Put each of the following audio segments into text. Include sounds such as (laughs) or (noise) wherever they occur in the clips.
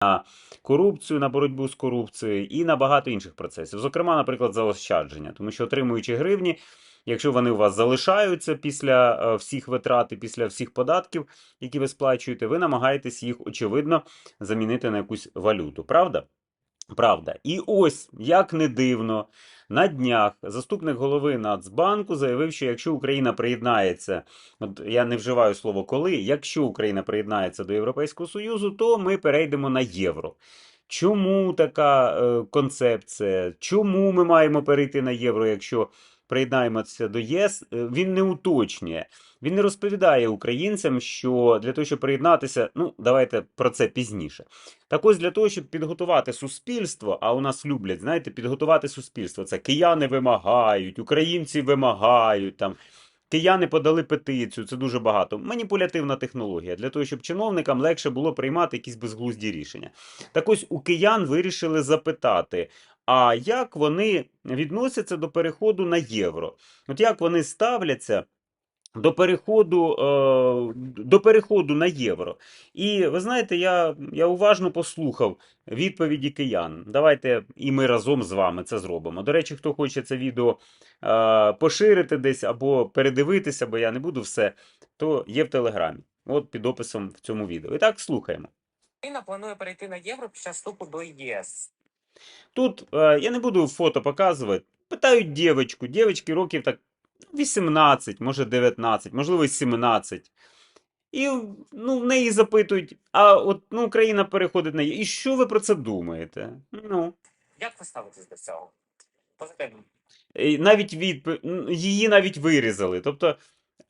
на корупцію, на боротьбу з корупцією і на багато інших процесів. Зокрема, наприклад, заощадження, тому що отримуючи гривні, якщо вони у вас залишаються після е, всіх витрат і після всіх податків, які ви сплачуєте, ви намагаєтесь їх очевидно замінити на якусь валюту. Правда? Правда. І ось, як не дивно, на днях заступник голови Нацбанку заявив, що якщо Україна приєднається, от я не вживаю слово коли, якщо Україна приєднається до Європейського Союзу, то ми перейдемо на євро. Чому така е, концепція? Чому ми маємо перейти на євро, якщо приєднаємося до ЄС? Е, Він не уточнює. Він не розповідає українцям, що для того, щоб приєднатися, ну давайте про це пізніше. Так ось для того, щоб підготувати суспільство, а у нас люблять, знаєте, підготувати суспільство. Це кияни вимагають, українці вимагають там. Кияни подали петицію, це дуже багато. Маніпулятивна технологія для того, щоб чиновникам легше було приймати якісь безглузді рішення. Так ось у киян вирішили запитати, а як вони відносяться до переходу на євро? От як вони ставляться до переходу, е, до переходу на євро? І ви знаєте, я, я уважно послухав відповіді киян. Давайте і ми разом з вами це зробимо. До речі, хто хоче це відео е, поширити десь або передивитися, бо я не буду все, то є в Телеграмі. От під описом в цьому відео. І так, слухаємо. Україна планує перейти на євро під час вступу до ЄС. Тут е, я не буду фото показувати. Питають дівчинку, дівчинки років так 18, може 19, можливо, 17. І ну, в неї запитують, а от ну, Україна переходить на її. І що ви про це думаєте? Ну, Як ви ставитесь до цього? Позитивно. і навіть відп... її навіть вирізали. Тобто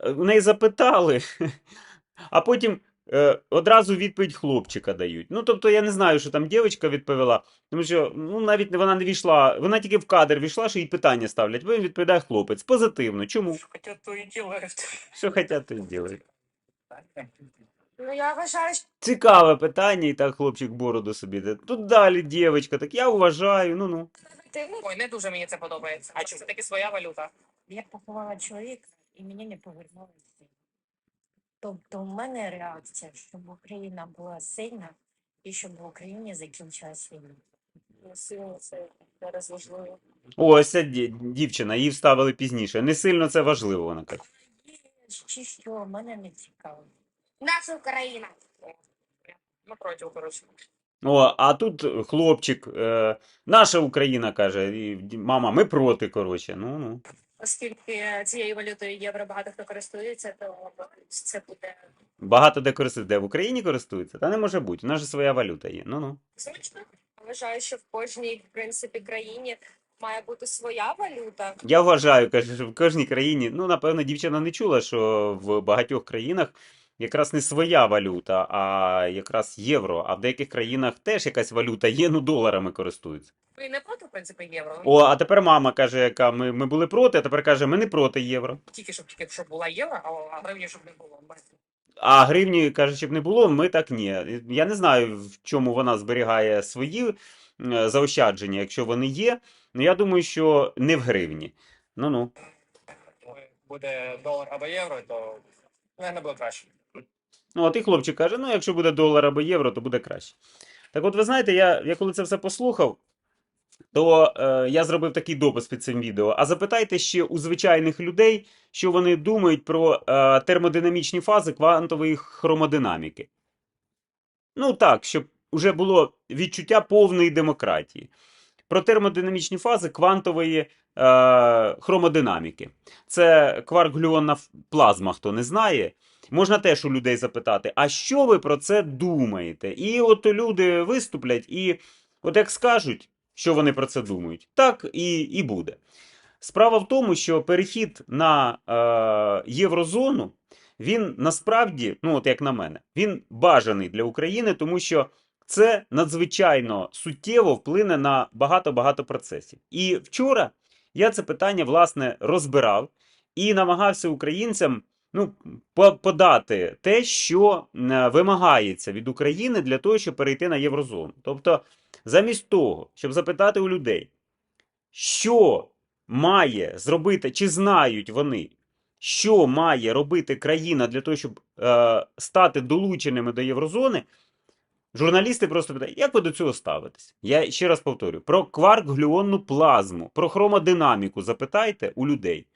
е, в неї запитали, (laughs) а потім е, одразу відповідь хлопчика дають. Ну, тобто, я не знаю, що там дівчинка відповіла, тому що ну, навіть вона не війшла, вона тільки в кадр війшла, що їй питання ставлять. Він відповідає хлопець. Позитивно. Чому? Хоча то і ділають. Що хотять, то й ділають. Ну, я вважаю, що Цікаве питання, і так хлопчик бороду собі. де. Тут далі дівчинка, так я вважаю, ну ну. Ой, не дуже мені це подобається. А чому це таки своя валюта? Я поховала чоловіка і мені не повернули. Тобто, у мене реакція, щоб Україна була сильна і щоб в Україні закінчилась війна. Ну, сильно це зараз важливо. Ось ця дівчина, її вставили пізніше. Не сильно це важливо, вона каже. Чи що, мене не цікаво. Наша Україна. Ми проти, коротше. О, а тут хлопчик, е, наша Україна каже, і ді- мама, ми проти, коротше. Ну, ну. Оскільки цією валютою євро багато хто користується, то це буде Багато де користується. Де в Україні користуються? Та не може бути. У нас же своя валюта є. Ну, ну. Звично. Вважаю, що в кожній, в принципі, країні має бути своя валюта. Я вважаю, каже, що в кожній країні, ну, напевно, дівчина не чула, що в багатьох країнах якраз не своя валюта, а якраз євро. А в деяких країнах теж якась валюта є, ну доларами користуються. Ви не проти, в принципі, євро? О, а тепер мама каже, яка ми, ми були проти, а тепер каже, ми не проти євро. Тільки щоб тільки щоб була євро, а- гривні щоб не було. А гривні, каже, щоб не було, ми так ні. Я не знаю, в чому вона зберігає свої е, заощадження, якщо вони є. Ну, я думаю, що не в гривні. Ну-ну. Буде долар або євро, то не буде краще. Ну, от і хлопчик каже: ну, якщо буде долар або євро, то буде краще. Так от, ви знаєте, я, я коли це все послухав, то е, я зробив такий допис під цим відео. А запитайте ще у звичайних людей, що вони думають про е, термодинамічні фази квантової хромодинаміки. Ну так, щоб вже було відчуття повної демократії. Про термодинамічні фази квантової е, хромодинаміки. Це кварк-глюонна плазма, хто не знає. Можна теж у людей запитати, а що ви про це думаєте? І от люди виступлять, і от як скажуть, що вони про це думають, так і, і буде. Справа в тому, що перехід на е, єврозону, він насправді, ну от як на мене, він бажаний для України, тому що це надзвичайно суттєво вплине на багато-багато процесів. І вчора я це питання, власне, розбирав і намагався українцям ну, подати те, що е, вимагається від України для того, щоб перейти на єврозону. Тобто, замість того, щоб запитати у людей, що має зробити, чи знають вони, що має робити країна для того, щоб е, стати долученими до єврозони, Журналісти просто питають, як ви до цього ставитесь? Я ще раз повторю: про кварк-глюонну плазму, про хромодинаміку запитайте у людей.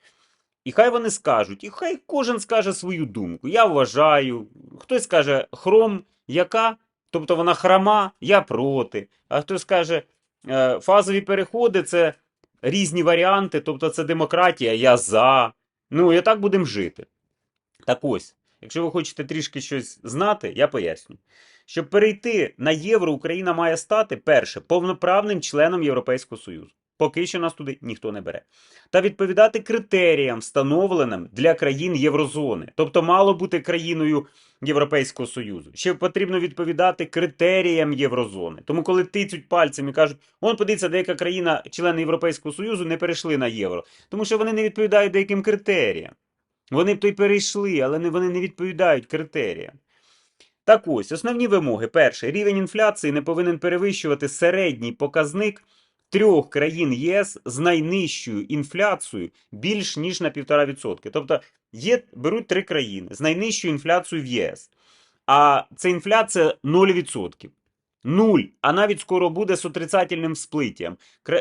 І хай вони скажуть, і хай кожен скаже свою думку. Я вважаю, хтось скаже хром, яка, тобто вона хрома, я проти. А хтось скаже, е, фазові переходи це різні варіанти, тобто це демократія, я за. Ну, і так будемо жити. Так ось, якщо ви хочете трішки щось знати, я поясню. Щоб перейти на євро, Україна має стати перше повноправним членом Європейського Союзу. Поки що нас туди ніхто не бере. Та відповідати критеріям, встановленим для країн Єврозони. Тобто мало бути країною Європейського Союзу. Ще потрібно відповідати критеріям Єврозони. Тому, коли тицють пальцем і кажуть, он подивіться, деяка країна, члени Європейського Союзу, не перейшли на євро, тому що вони не відповідають деяким критеріям. Вони б то й перейшли, але вони не відповідають критеріям. Так ось, основні вимоги. Перше, рівень інфляції не повинен перевищувати середній показник трьох країн ЄС з найнижчою інфляцією більш ніж на 1,5%. Тобто є, беруть три країни з найнижчою інфляцією в ЄС. А це інфляція 0%. Нуль, а навіть скоро буде з отрицательним сплиттям.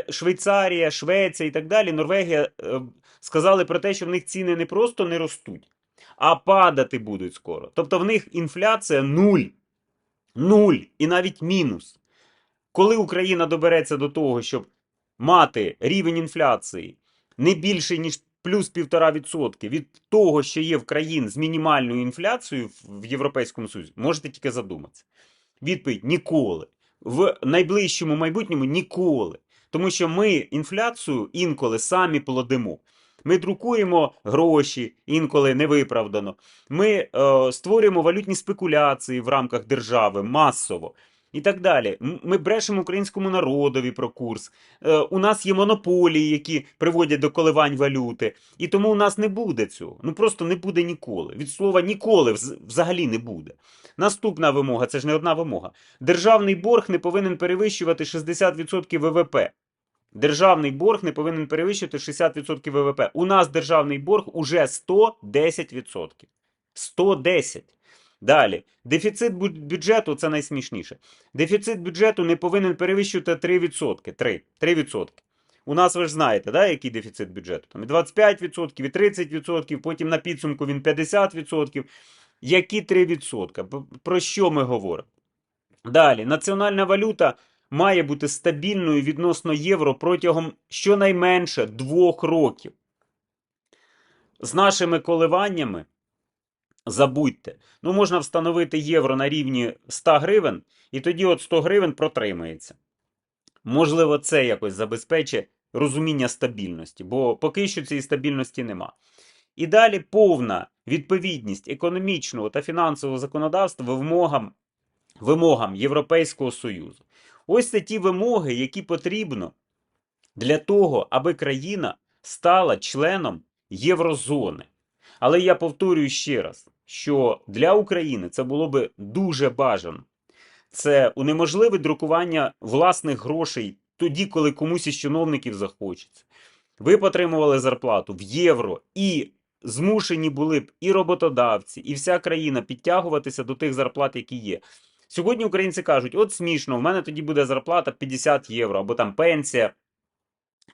Швейцарія, Швеція і так далі, Норвегія е, сказали про те, що в них ціни не просто не ростуть, а падати будуть скоро. Тобто в них інфляція нуль. Нуль і навіть мінус. Коли Україна добереться до того, щоб мати рівень інфляції не більший, ніж плюс 1,5% від того, що є в країн з мінімальною інфляцією в Європейському Союзі, можете тільки задуматися. Відповідь ніколи. В найближчому майбутньому ніколи. Тому що ми інфляцію інколи самі плодимо. Ми друкуємо гроші, інколи невиправдано. Ми е, створюємо валютні спекуляції в рамках держави масово. І так далі. Ми брешемо українському народові про курс. Е, у нас є монополії, які приводять до коливань валюти. І тому у нас не буде цього. Ну просто не буде ніколи. Від слова ніколи взагалі не буде. Наступна вимога це ж не одна вимога. Державний борг не повинен перевищувати 60% ВВП. Державний борг не повинен перевищувати 60% ВВП. У нас державний борг уже 110%. 110. Далі. Дефіцит бюджету це найсмішніше. Дефіцит бюджету не повинен перевищувати 3%. 3. 3%. У нас ви ж знаєте, да, який дефіцит бюджету? Там і 25%, і 30%, потім на підсумку він 50%. Які 3%? Про що ми говоримо? Далі, національна валюта має бути стабільною відносно євро протягом щонайменше двох років. З нашими коливаннями, забудьте, ну можна встановити євро на рівні 100 гривень, і тоді от 100 гривень протримається. Можливо, це якось забезпечить розуміння стабільності, бо поки що цієї стабільності нема. І далі повна відповідність економічного та фінансового законодавства вимогам, вимогам Європейського Союзу. Ось це ті вимоги, які потрібно для того, аби країна стала членом Єврозони. Але я повторюю ще раз, що для України це було би дуже бажано. Це унеможливить друкування власних грошей тоді, коли комусь із чиновників захочеться. Ви б отримували зарплату в євро і змушені були б і роботодавці, і вся країна підтягуватися до тих зарплат, які є. Сьогодні українці кажуть: от смішно, в мене тоді буде зарплата 50 євро, або там пенсія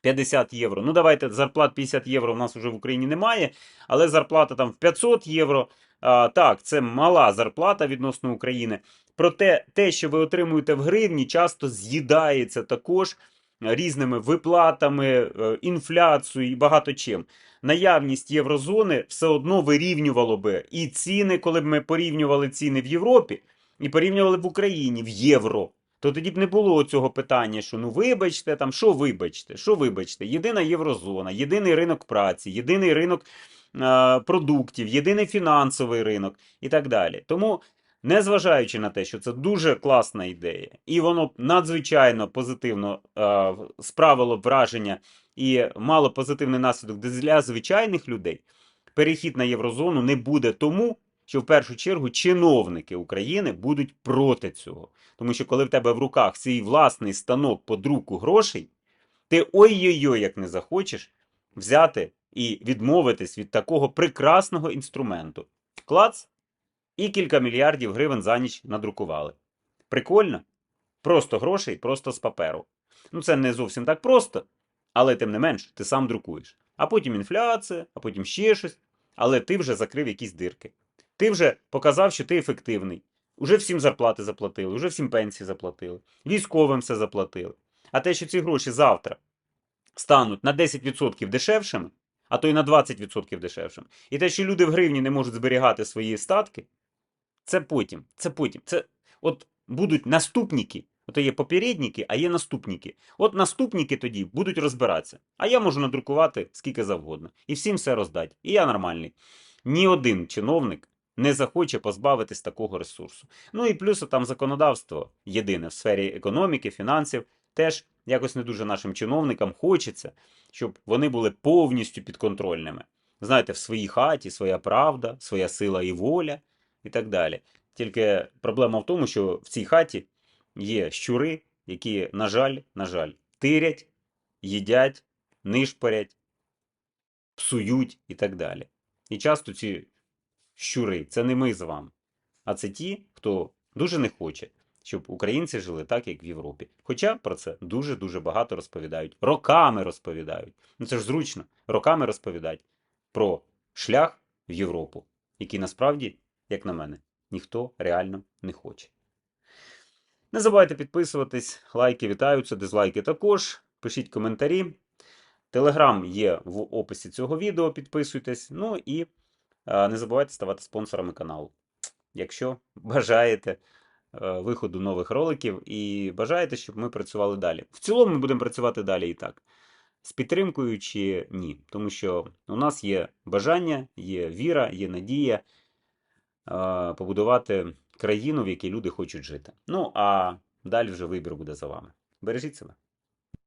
50 євро. Ну, давайте зарплат 50 євро в нас вже в Україні немає, але зарплата там в 500 євро. А, так, це мала зарплата відносно України. Проте те, що ви отримуєте в гривні, часто з'їдається також різними виплатами, е, інфляцією і багато чим. Наявність єврозони все одно вирівнювало би і ціни, коли б ми порівнювали ціни в Європі, і порівнювали в Україні в євро. То тоді б не було цього питання, що ну вибачте, там що вибачте, що вибачте, єдина єврозона, єдиний ринок праці, єдиний ринок е, продуктів, єдиний фінансовий ринок і так далі. Тому, незважаючи на те, що це дуже класна ідея, і воно надзвичайно позитивно е, справило враження і мало позитивний наслідок для звичайних людей, перехід на єврозону не буде тому, що в першу чергу чиновники України будуть проти цього. Тому що коли в тебе в руках свій власний станок по друку грошей, ти ой-ой-ой, як не захочеш взяти і відмовитись від такого прекрасного інструменту. Клац і кілька мільярдів гривень за ніч надрукували. Прикольно? Просто грошей, просто з паперу. Ну, це не зовсім так просто, але тим не менш, ти сам друкуєш. А потім інфляція, а потім ще щось. Але ти вже закрив якісь дирки. Ти вже показав, що ти ефективний. Уже всім зарплати заплатили, уже всім пенсії заплатили, військовим все заплатили. А те, що ці гроші завтра стануть на 10% дешевшими, а то й на 20% дешевшими, і те, що люди в гривні не можуть зберігати свої статки, це потім. Це потім. Це от будуть наступники. Ото є попередники, а є наступники. От наступники тоді будуть розбиратися. А я можу надрукувати скільки завгодно. І всім все роздати. І я нормальний. Ні один чиновник не захоче позбавитись такого ресурсу. Ну і плюс там законодавство єдине в сфері економіки, фінансів. Теж якось не дуже нашим чиновникам хочеться, щоб вони були повністю підконтрольними. Знаєте, в своїй хаті своя правда, своя сила і воля і так далі. Тільки проблема в тому, що в цій хаті є щури, які, на жаль, на жаль, тирять, їдять, нишпорять, псують і так далі. І часто ці щури це не ми з вами, а це ті, хто дуже не хоче, щоб українці жили так, як в Європі. Хоча про це дуже-дуже багато розповідають. Роками розповідають. Ну це ж зручно. Роками розповідають про шлях в Європу, який насправді, як на мене, ніхто реально не хоче. Не забувайте підписуватись, лайки вітаються, дизлайки також. Пишіть коментарі. Телеграм є в описі цього відео, підписуйтесь. Ну і не забувайте ставати спонсорами каналу. Якщо бажаєте е, виходу нових роликів і бажаєте, щоб ми працювали далі. В цілому ми будемо працювати далі і так. З підтримкою чи ні. Тому що у нас є бажання, є віра, є надія побудувати країну, в якій люди хочуть жити. Ну а далі вже вибір буде за вами. Бережіть себе.